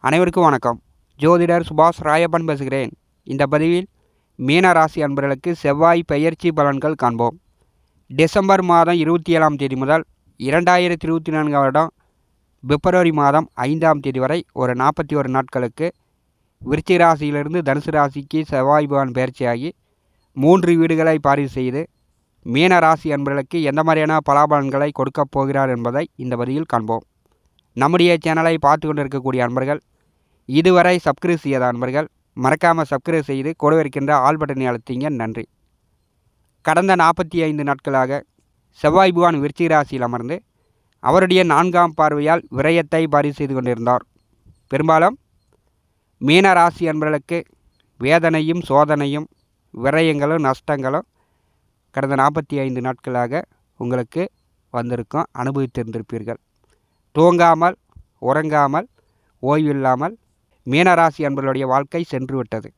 அனைவருக்கும் வணக்கம். ஜோதிடர் சுபாஷ் ராயப்பன் பேசுகிறேன். இந்த பதிவில் மீன ராசி அன்பர்களுக்கு செவ்வாய் பெயர்ச்சி பலன்கள் காண்போம். டிசம்பர் மாதம் இருபத்தி ஏழாம் தேதி முதல் இரண்டாயிரத்தி இருபத்தி நான்கு வருடம் பிப்ரவரி மாதம் ஐந்தாம் தேதி வரை ஒரு நாற்பத்தி ஒரு நாட்களுக்கு விருச்சி ராசியிலிருந்து தனுசு ராசிக்கு செவ்வாய் பகவான் பயிற்சியாகி மூன்று வீடுகளை பாரிவு செய்து மீன ராசி அன்பர்களுக்கு எந்த மாதிரியான பலாபலன்களை கொடுக்கப் போகிறார் என்பதை இந்த பதிவில் காண்போம். நம்முடைய சேனலை பார்த்து கொண்டு இருக்கக்கூடிய அன்பர்கள் இதுவரை சப்ஸ்கிரைப் செய்யாத அன்பர்கள் மறக்காமல் சப்ஸ்கிரைப் செய்து கொடுவிருக்கின்ற இருக்கின்ற ஆல் பட்டனை அழுத்திங்க. நன்றி. கடந்த நாற்பத்தி ஐந்து நாட்களாக செவ்வாய் புகான் விருச்சிக ராசியில் அமர்ந்து அவருடைய நான்காம் பார்வையால் விரயத்தை பாரி செய்து கொண்டிருந்தார். பெரும்பாலும் மீன ராசி அன்பர்களுக்கு வேதனையும் சோதனையும் விரயங்களும் நஷ்டங்களும் கடந்த நாற்பத்தி ஐந்து நாட்களாக உங்களுக்கு வந்திருக்கும் அனுபவித்திருந்திருப்பீர்கள். தூங்காமல் உறங்காமல் ஓய்வில்லாமல் மீனராசி அன்பர்களுடைய வாழ்க்கை சென்றுவிட்டது.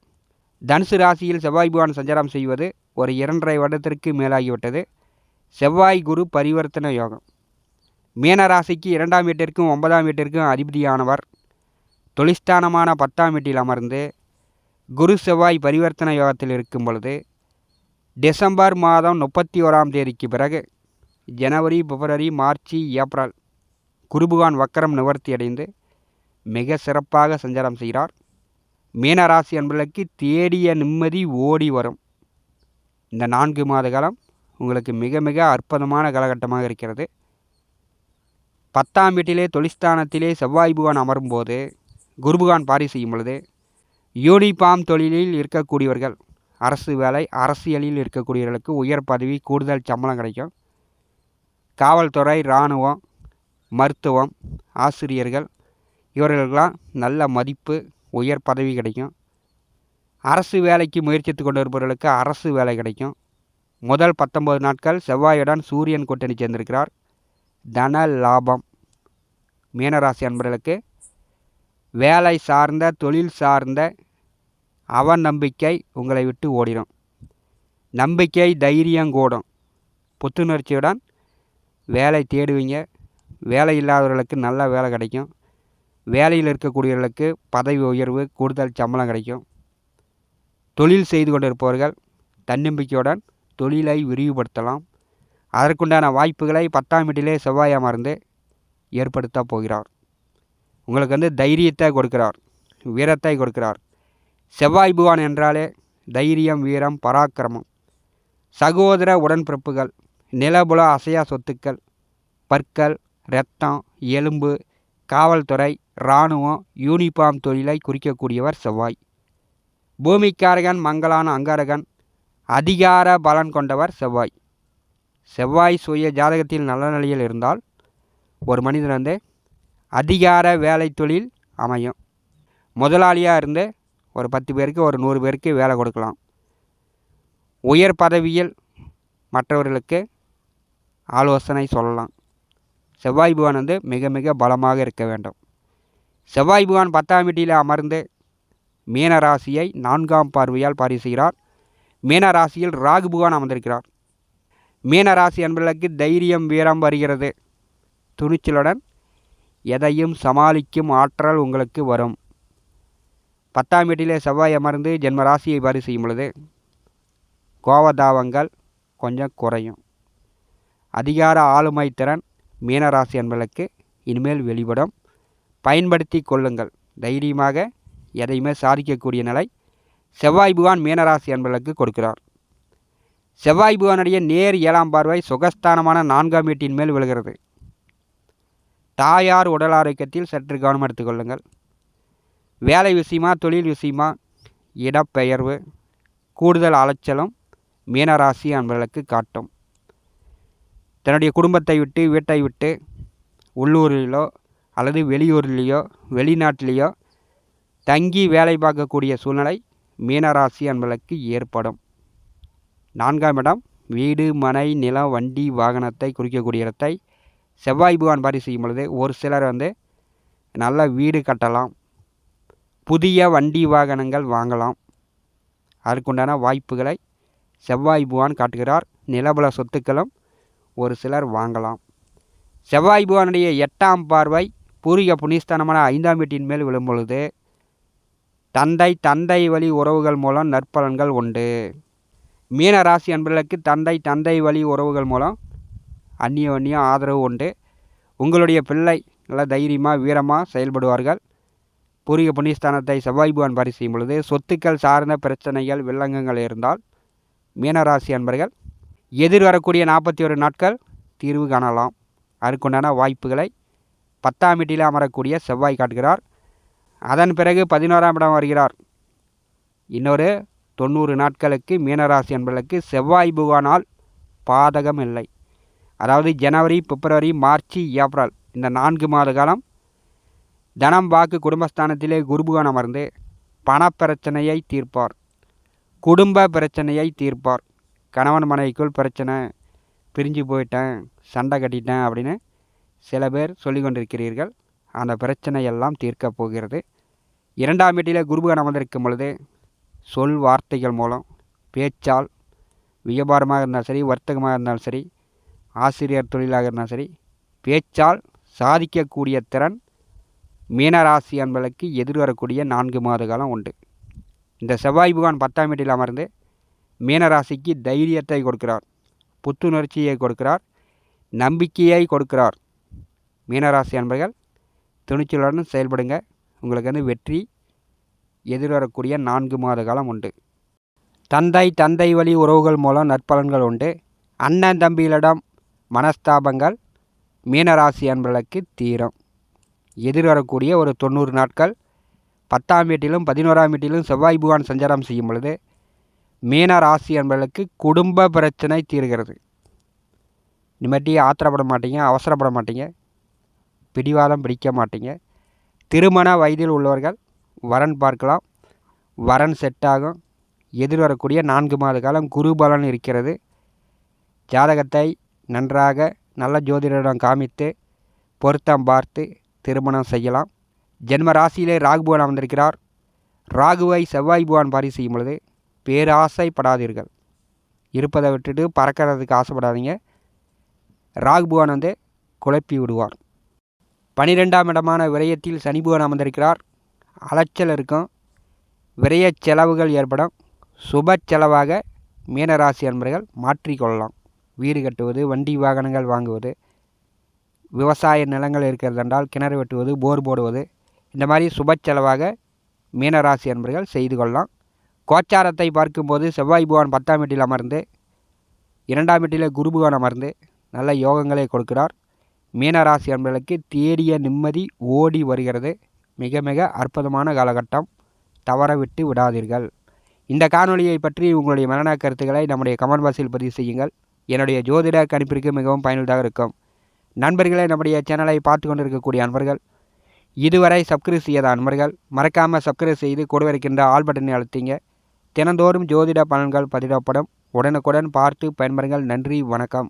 தனுசு ராசியில் செவ்வாய் பகவான் சஞ்சாரம் செய்வது ஒரு இரண்டரை வருடத்திற்கு மேலாகிவிட்டது. செவ்வாய் குரு பரிவர்த்தன யோகம். மீனராசிக்கு இரண்டாம் வீட்டிற்கும் ஒன்பதாம் வீட்டிற்கும் அதிபதியானவர். தொழிஸ்தானமான பத்தாம் வீட்டில் அமர்ந்து குரு செவ்வாய் பரிவர்த்தன யோகத்தில் இருக்கும் பொழுது டிசம்பர் மாதம் முப்பத்தி ஓராம் தேதிக்கு பிறகு ஜனவரி பிப்ரவரி மார்ச் ஏப்ரல் குருபுகான் வக்கரம் நிவர்த்தி அடைந்து மிக சிறப்பாக சஞ்சாரம் செய்கிறார். மீனராசி அன்பர்களுக்கு தேடிய நிம்மதி ஓடி வரும். இந்த நான்கு மாத காலம் உங்களுக்கு மிக மிக அற்புதமான காலகட்டமாக இருக்கிறது. பத்தாம் வீட்டிலே தொழிற்ஸ்தானத்திலே செவ்வாய் புகான் அமரும்போது குருபுகான் பாரி செய்யும் பொழுது யூனிஃபார்ம் தொழிலில் இருக்கக்கூடியவர்கள் அரசு வேலை அரசியலில் இருக்கக்கூடியவர்களுக்கு உயர் பதவி கூடுதல் சம்பளம் கிடைக்கும். காவல்துறை இராணுவம் மருத்துவம் ஆசிரியர்கள் இவர்களுக்கெல்லாம் நல்ல மதிப்பு உயர் பதவி கிடைக்கும். அரசு வேலைக்கு முயற்சித்து கொண்டு இருப்பவர்களுக்கு அரசு வேலை கிடைக்கும். முதல் பத்தொன்பது நாட்கள் செவ்வாயுடன் சூரியன் கூட்டணி சேர்ந்திருக்கிறார். தன லாபம். மீனராசி அன்பர்களுக்கு வேலை சார்ந்த தொழில் சார்ந்த அவநம்பிக்கை உங்களை விட்டு ஓடிடும். நம்பிக்கை தைரியம் கூடும். புத்துணர்ச்சியுடன் வேலை தேடுவீங்க. வேலை இல்லாதவர்களுக்கு நல்ல வேலை கிடைக்கும். வேலையில் இருக்கக்கூடியவர்களுக்கு பதவி உயர்வு கூடுதல் சம்பளம் கிடைக்கும். தொழில் செய்து கொண்டிருப்பவர்கள் தன்னம்பிக்கையுடன் தொழிலை விரிவுபடுத்தலாம். அதற்குண்டான வாய்ப்புகளை பத்தாம் வீட்டிலே செவ்வாய் அமர்ந்து ஏற்படுத்த போகிறார். உங்களுக்கு வந்து தைரியத்தை கொடுக்கிறார். வீரத்தை கொடுக்கிறார். செவ்வாய் புவான் என்றாலே தைரியம் வீரம் பராக்கிரமம். சகோதர உடன்பிறப்புகள் நிலபுல அசையா சொத்துக்கள் பற்கள் இரத்தம் எலும்பு காவல்துறை இராணுவம் யூனிஃபார்ம் தொழிலை குறிக்கக்கூடியவர் செவ்வாய். பூமிக்காரகன் மங்களான அங்காரகன் அதிகார பலன் கொண்டவர் செவ்வாய். செவ்வாய் சுய ஜாதகத்தில் நல்ல நிலையில் இருந்தால் ஒரு மனிதன் வந்து அதிகார வேலை தொழில் அமையும். முதலாளியாக இருந்து ஒரு பத்து பேருக்கு ஒரு நூறு பேருக்கு வேலை கொடுக்கலாம். உயர் பதவியில் மற்றவர்களுக்கு ஆலோசனை சொல்லலாம். செவ்வாய் புகான் வந்து மிக மிக பலமாக இருக்க வேண்டும். செவ்வாய் புகான் பத்தாம் வீட்டில் அமர்ந்து மீனராசியை நான்காம் பார்வையால் பரிசுகிறார் செய்கிறார் ராகு புகான் அமர்ந்திருக்கிறார். மீனராசி என்பதற்கு தைரியம் வீரம் வருகிறது. துணிச்சலுடன் எதையும் சமாளிக்கும் ஆற்றல் உங்களுக்கு வரும். பத்தாம் வீட்டிலே செவ்வாய் அமர்ந்து ஜென்ம ராசியை பாரி செய்யும் பொழுது கோவதாவங்கள் கொஞ்சம் குறையும். அதிகார ஆளுமை திறன் மீனராசி என்பதற்கு இனிமேல் வெளிப்படும். பயன்படுத்தி கொள்ளுங்கள். தைரியமாக எதையுமே சாதிக்கக்கூடிய நிலை செவ்வாய் புகான் மீனராசி என்பதற்கு கொடுக்கிறார். செவ்வாய் புகானுடைய நேர் ஏழாம் பார்வை சுகஸ்தானமான நான்காம் வீட்டின் மேல் விழுகிறது. தாயார் உடல் ஆரோக்கியத்தில் சற்று கவனம் எடுத்துக்கொள்ளுங்கள் வேலை விஷயமா தொழில் விஷயமா இடப்பெயர்வு கூடுதல் அலைச்சலும் மீனராசி அன்பர்களுக்கு காட்டும். தன்னுடைய குடும்பத்தை விட்டு வீட்டை விட்டு உள்ளூரிலோ அல்லது வெளியூர்லேயோ வெளிநாட்டிலேயோ தங்கி வேலை பார்க்கக்கூடிய சூழ்நிலை மீனராசி அன்பர்களுக்கு ஏற்படும். நான்காம் இடம் வீடு மனை நிலம் வண்டி வாகனத்தை குறிக்கக்கூடிய இடத்தை செவ்வாய் பகவான் பாரி செய்யும் பொழுது ஒரு சிலர் வந்து நல்ல வீடு கட்டலாம். புதிய வண்டி வாகனங்கள் வாங்கலாம். அதற்குண்டான வாய்ப்புகளை செவ்வாய் புவான் காட்டுகிறார். நிலபல சொத்துக்களும் ஒரு சிலர் வாங்கலாம். செவ்வாய் புவானுடைய எட்டாம் பார்வை பூர்வீக புண்ணியஸ்தானமான ஐந்தாம் வீட்டின் மேல் விழும் பொழுது தந்தை தந்தை வழி உறவுகள் மூலம் நற்பலன்கள் உண்டு. மீன ராசி அன்பர்களுக்கு தந்தை தந்தை வழி உறவுகள் மூலம் அந்நிய அந்நிய ஆதரவு உண்டு. உங்களுடைய பிள்ளை நல்ல தைரியமாக வீரமாக செயல்படுவார்கள். பூரிய புண்ணியஸ்தானத்தை செவ்வாய் புகான் பாரி செய்யும் பொழுது சொத்துக்கள் சார்ந்த பிரச்சனைகள் வில்லங்கங்கள் இருந்தால் மீனராசி அன்பர்கள் எதிர் வரக்கூடிய நாற்பத்தி ஒரு நாட்கள் தீர்வு காணலாம். அதற்குண்டான வாய்ப்புகளை பத்தாம் வீட்டில் அமரக்கூடிய செவ்வாய் காட்டுகிறார். அதன் பிறகு பதினோராம் இடம் வருகிறார். இன்னொரு தொண்ணூறு நாட்களுக்கு மீனராசி என்பதற்கு செவ்வாய் புகானால் பாதகம் இல்லை. அதாவது ஜனவரி பிப்ரவரி மார்ச் ஏப்ரல் இந்த நான்கு மாத காலம் தனம் வாக்கு குடும்பஸ்தானத்திலே குருபுகான் அமர்ந்து பணப்பிரச்சனையை தீர்ப்பார். குடும்ப பிரச்சனையை தீர்ப்பார். கணவன் மனைவிக்குள் பிரச்சனை பிரிஞ்சு போயிட்டேன் சண்டை கட்டிட்டேன் அப்படின்னு சில பேர் சொல்லி கொண்டிருக்கிறீர்கள். அந்த பிரச்சனையெல்லாம் தீர்க்கப் போகிறது. இரண்டாம் வீட்டில் குருபுகன் அமர்ந்திருக்கும் பொழுது சொல் வார்த்தைகள் மூலம் பேச்சால் வியாபாரமாக இருந்தாலும் சரி வர்த்தகமாக இருந்தாலும் சரி ஆசிரியர் தொழிலாக இருந்தாலும் சரி பேச்சால் சாதிக்கக்கூடிய திறன் மீனராசி அன்பர்களுக்கு எதிர்வரக்கூடிய நான்கு மாத காலம் உண்டு. இந்த செவ்வாய் புகான் பத்தாம் வீட்டில் அமர்ந்து மீனராசிக்கு தைரியத்தை கொடுக்கிறார் புத்துணர்ச்சியை கொடுக்கிறார் நம்பிக்கையை கொடுக்கிறார். மீனராசி அன்பர்கள் துணிச்சலுடன் செயல்படுங்க. உங்களுக்கு வந்து வெற்றி எதிர்வரக்கூடிய நான்கு மாத காலம் உண்டு. தந்தை தந்தை வழி உறவுகள் மூலம் நற்பலன்கள் உண்டு. அண்ணன் தம்பிகளிடம் மனஸ்தாபங்கள் மீனராசி அன்பர்களுக்கு தீரும். எதிர்வரக்கூடிய ஒரு தொண்ணூறு நாட்கள் பத்தாம் வீட்டிலும் பதினோராம் வீட்டிலும் செவ்வாய் புகான் சஞ்சாரம் செய்யும் பொழுது மீன ராசி என்பவர்களுக்கு குடும்ப பிரச்சனை தீர்கிறது. நிம்மட்டி ஆத்திரப்பட மாட்டீங்க அவசரப்பட மாட்டீங்க பிடிவாதம் பிடிக்க மாட்டீங்க. திருமண வயதில் உள்ளவர்கள் வரன் பார்க்கலாம் வரன் செட் ஆகும். எதிர்வரக்கூடிய நான்கு மாத காலம் குரு பலன் இருக்கிறது. ஜாதகத்தை நன்றாக நல்ல ஜோதிடரிடம் காமித்து பொருத்தம் பார்த்து திருமணம் செய்யலாம். ஜென்ம ராசியிலே ராகுபுவன் அமர்ந்திருக்கிறார். ராகுவை செவ்வாய் புவான் பாரி செய்யும் பொழுது பேராசைப்படாதீர்கள். இருப்பதை விட்டுட்டு பறக்கிறதுக்கு ஆசைப்படாதீங்க. ராகுபுவான் வந்து குழப்பி விடுவார். பனிரெண்டாம் இடமான விரயத்தில் சனிபுவன் அமர்ந்திருக்கிறார். அலைச்சல் இருக்கும். விரய செலவுகள் ஏற்படும். சுப செலவாக மீனராசி அன்பர்கள் மாற்றிக்கொள்ளலாம். வீடு கட்டுவது வண்டி வாகனங்கள் வாங்குவது விவசாய நிலங்கள் இருக்கிறது என்றால் கிணறு வெட்டுவது போர் போடுவது இந்த மாதிரி சுப செலவாக மீனராசி அன்பர்கள் செய்து கொள்ளலாம். கோச்சாரத்தை பார்க்கும்போது செவ்வாய் புவான் பத்தாம் வீட்டில் அமர்ந்து இரண்டாம் வீட்டில் குரு புவான் அமர்ந்து நல்ல யோகங்களை கொடுக்கிறார். மீனராசி அன்பர்களுக்கு தேடிய நிம்மதி ஓடி வருகிறது. மிக மிக அற்புதமான காலகட்டம். தவற விட்டு விடாதீர்கள். இந்த காணொலியை பற்றி உங்களுடைய மரண கருத்துக்களை நம்முடைய கமெண்ட் பாக்ஸில் பதிவு செய்யுங்கள். என்னுடைய ஜோதிட கணிப்பிற்கு மிகவும் பயனுள்ளதாக இருக்கும். நண்பர்களே நம்முடைய சேனலை பார்த்து கொண்டிருக்கக்கூடிய அன்பர்கள் இதுவரை சப்ஸ்கிரைப் செய்யாத அன்பர்கள் மறக்காமல் சப்ஸ்கிரைப் செய்து கூட இருக்கின்ற ஆல் பட்டனை அழுத்திங்க. தினந்தோறும் ஜோதிட பலன்கள் பதிவிடப்படும். உடனுக்குடன் பார்த்து பயன்பெறுங்கள். நன்றி வணக்கம்.